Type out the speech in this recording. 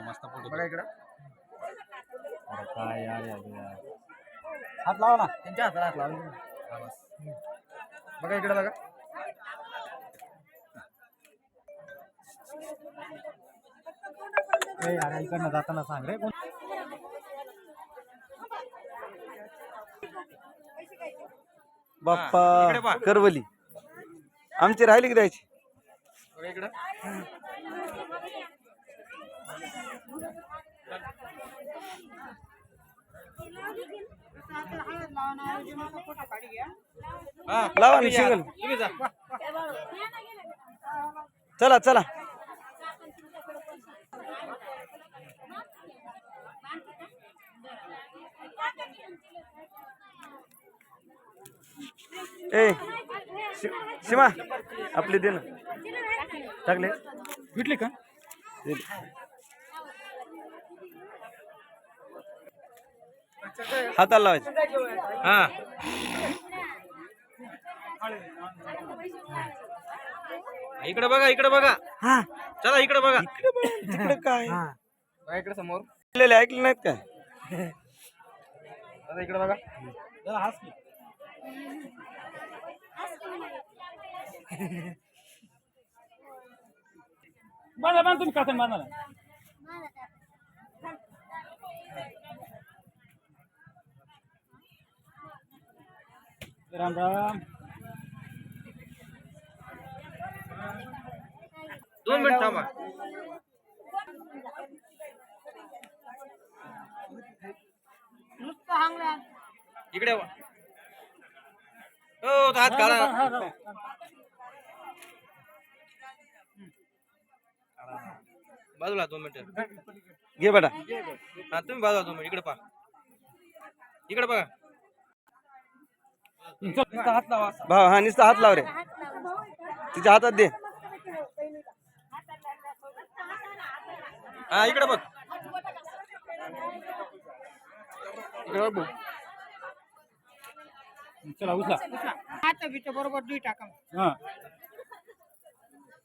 मस्त बघा इकडं काय यार. हात लावा ना त्यांच्या हाताला हात लावा. बघा इकडे बघा इकडनं जाताना सांग रे कोण बाप्पा. करवली. आमची राहिली की द्यायची? बघा इकडं. लावा ना शिंगल. चला चला. ए शि- शिमा आपली दे ना टाकले. भेटली का. हाताला लावायचे. हा. इकडे बघा इकडे बघा. हा. चला इकडे बघा. तिकडे काय? बघा इकडे समोर. ऐकलेले ऐकले नाहीत काय? इकडे बघा. जरा हास की. बांधा बांधा तुम्ही कातन बांधा. राम राम. दोन मिनिट थांबा. इकडे. हो तो हात काढा बाजूला दोन मिनिटं. घे बेटा. हा तुम्ही बाजूला दोन मिनिट इकडे पहा. इकडे बघा. नुसता हात लावा हा नुसता हात लाव रे. तिच्या हातात दे. हा इकडे बघ. इकडे बघ. चला उचला. हात बीच बरोबर दुई टाका. हा.